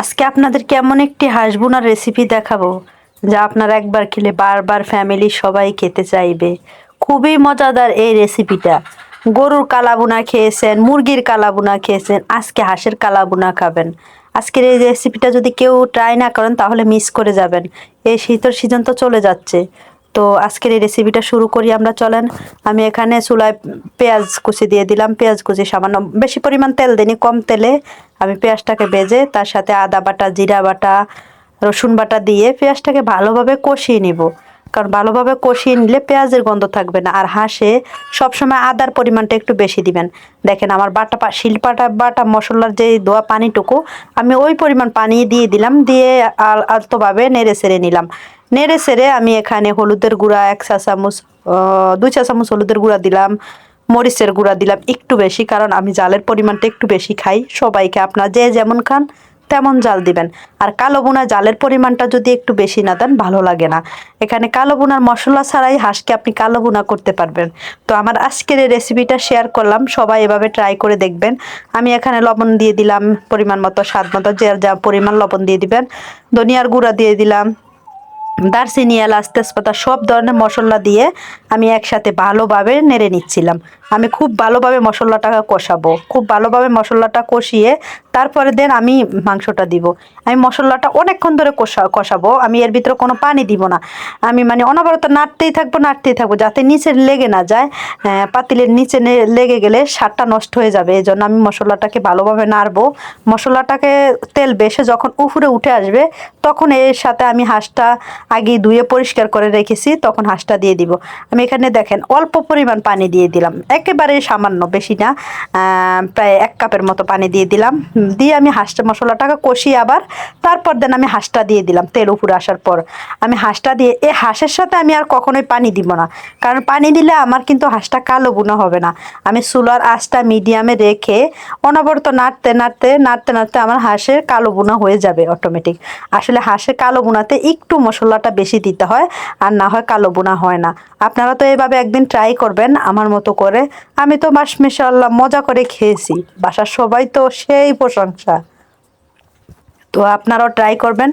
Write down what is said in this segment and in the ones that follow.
আজকে আপনাদেরকে এমন একটি হাঁস বোনার রেসিপি দেখাবো, যা আপনারা একবার খেলে বারবার ফ্যামিলি সবাই খেতে চাইবে। খুবই মজাদার এই রেসিপিটা গরুর কালাবুনা খেয়েছেন, মুরগির কালাবুনা খেয়েছেন, আজকে হাঁসের কালাবুনা খাবেন। আজকের এই রেসিপিটা যদি কেউ ট্রাই না করেন, তাহলে মিস করে যাবেন। এই শীতের সিজন তো চলে যাচ্ছে। তো আজকের এই রেসিপিটা শুরু করি আমরা, চলেন। আমি এখানে চুলায় পেঁয়াজ কুচি দিয়ে দিলাম। পেঁয়াজ কুচি সামান্য বেশি পরিমাণ তেল দিইনি, কম তেলে। আমি পেঁয়াজটাকে ভেজে তার সাথে আদা বাটা, জিরা বাটা, রসুন বাটা দিয়ে পেঁয়াজটাকে ভালোভাবে কষিয়ে নিব। কারণ ভালোভাবে কষিয়ে নিলে পেঁয়াজের গন্ধ থাকবে না। আর হাঁসে সবসময় আদার পরিমাণটা একটু বেশি দিবেন। দেখেন আমার বাটা শিলপাটা, বাটা মশলার যে দোয়া পানিটুকু, আমি ওই পরিমাণ পানি দিয়ে দিলাম। দিয়ে আল আলতোভাবে নেড়ে সেড়ে নিলাম। নেড়ে সেড়ে আমি এখানে হলুদের গুঁড়া, এক চা চামচ দুই চা চামচ হলুদের গুঁড়া দিলাম, মরিচের গুঁড়া দিলাম একটু বেশি, কারণ আমি জালের পরিমাণটা একটু বেশি খাই। সবাইকে আপনার যে যেমন খান, তেমন জাল দিবেন। আর কালো বোনা জালের পরিমাণটা যদি একটু বেশি না দেন, ভালো লাগে না। এখানে কালো বোনার মশলা ছাড়াই হাঁসকে আপনি কালো বোনা করতে পারবেন। তো আমার আজকের এই রেসিপিটা শেয়ার করলাম, সবাই এভাবে ট্রাই করে দেখবেন। আমি এখানে লবণ দিয়ে দিলাম পরিমাণ মতো, স্বাদ মতো, যে যা পরিমাণ লবণ দিয়ে দিবেন। ধনিয়ার গুঁড়া দিয়ে দিলাম দারচিনি এলাচ, তেজপাতা সব ধরনের মশলা দিয়ে আমি একসাথে ভালোভাবে নেড়ে নিচ্ছিলাম। আমি খুব ভালোভাবে মশলাটা কষাবো। খুব ভালোভাবে মশলাটা কষিয়ে তারপরে দেন আমি মাংসটা দিব। আমি মশলাটা অনেকক্ষণ ধরে কষা, কষাবো। আমি এর ভিতরে কোনো পানি দিব না। আমি মানে অনবরত নাড়তেই থাকব নাড়তেই থাকব যাতে নিচে লেগে না যায়। পাতিলের নিচে লেগে গেলে স্বাদটা নষ্ট হয়ে যাবে। এই জন্য আমি মশলাটাকে ভালোভাবে নাড়বো। মশলাটাকে তেল বেশে যখন উপরে উঠে আসবে, তখন এর সাথে আমি হাঁসটা আগে ধুয়ে পরিষ্কার করে রেখেছি, তখন হাঁসটা দিয়ে দিব। আমি এখানে দেখেন, অল্প পরিমাণ পানি দিয়ে দিলাম। একেবারে সামান্য, বেশি না প্রায় এক কাপের মতো পানি দিয়ে দিলাম। দিয়ে আমি হাঁসটা, মশলাটাকে কষিয়ে আবার তারপর দেন আমি হাঁসটা দিয়ে দিলাম, তেল উপরে আসার পর। আমি হাঁসটা দিয়ে এই হাঁসের সাথে আমি আর কখনোই পানি দিব না। কারণ পানি দিলে আমার কিন্তু হাঁসটা কালো বুনো হবে না। আমি চুলার আঁচটা মিডিয়ামে রেখে অনবরত নাড়তে নাড়তে নাড়তে নাড়তে আমার হাঁসের কালো বুনা হয়ে যাবে অটোমেটিক আসলে হাঁসের কালো বুনাতে একটু মশলাটা বেশি দিতে হয় আর না হয় কালো বোনা হয় না। আপনারা তো এভাবে একদিন ট্রাই করবেন আমার মতো করে। আমি তো মাস মেশাল্লাহ মজা করে খেয়েছি। বাসার সবাই তো সেই প্রশংসা। তো আপনারাও ট্রাই করবেন।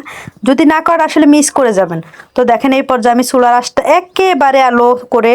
যদি না করেন, আসলে মিস করে যাবেন। তো দেখেন এই পর্যায়ে আমি চুলার আঁচটা একেবারে আলো করে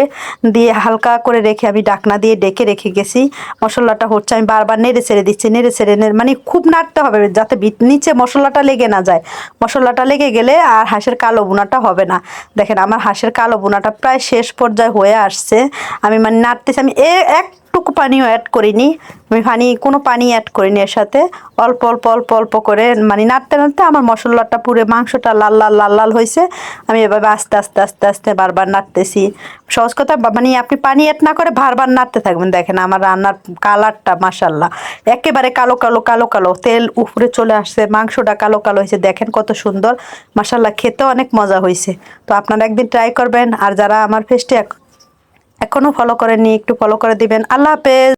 দিয়ে হালকা করে রেখে আমি ডাকনা দিয়ে ডেকে রেখে গেছি। মশলাটা হচ্ছে, আমি বারবার নেড়ে ছেড়ে দিচ্ছি, নেড়ে ছেড়ে নেড়ে মানে খুব নাড়তে হবে যাতে নিচে মশলাটা লেগে না যায়। মশলাটা লেগে গেলে আর হাঁসের কালো বোনাটা হবে না। দেখেন আমার হাঁসের কালো বোনাটা প্রায় শেষ পর্যায়ে হয়ে আসছে। আমি মানে নাড়তেছি, আমি এ এক একটুকু পানিও অ্যাড করিনি। আমি পানি কোনো পানি অ্যাড করিনি এর সাথে। অল্প অল্প অল্প অল্প করে মানে নাড়তে নাড়তে আমার মশলাটা পুরো মাংসটা লাল লাল লাল লাল হয়েছে আমি এভাবে আস্তে আস্তে আস্তে আস্তে বারবার নাড়তেছি। সহজ কথা মানে আপনি পানি অ্যাড না করে বারবার নাড়তে থাকবেন। দেখেন আমার রান্নার কালারটা মাসাল্লাহ একেবারে কালো কালো কালো কালো। তেল উপরে চলে আসছে, মাংসটা কালো কালো হয়েছে দেখেন কত সুন্দর। মাসাল্লাহ খেতে অনেক মজা হয়েছে তো আপনারা একদিন ট্রাই করবেন। আর যারা আমার ফেস্টে এখনও ফলো করেননি একটু ফলো করে দিবেন। আল্লাহ হাফেজ।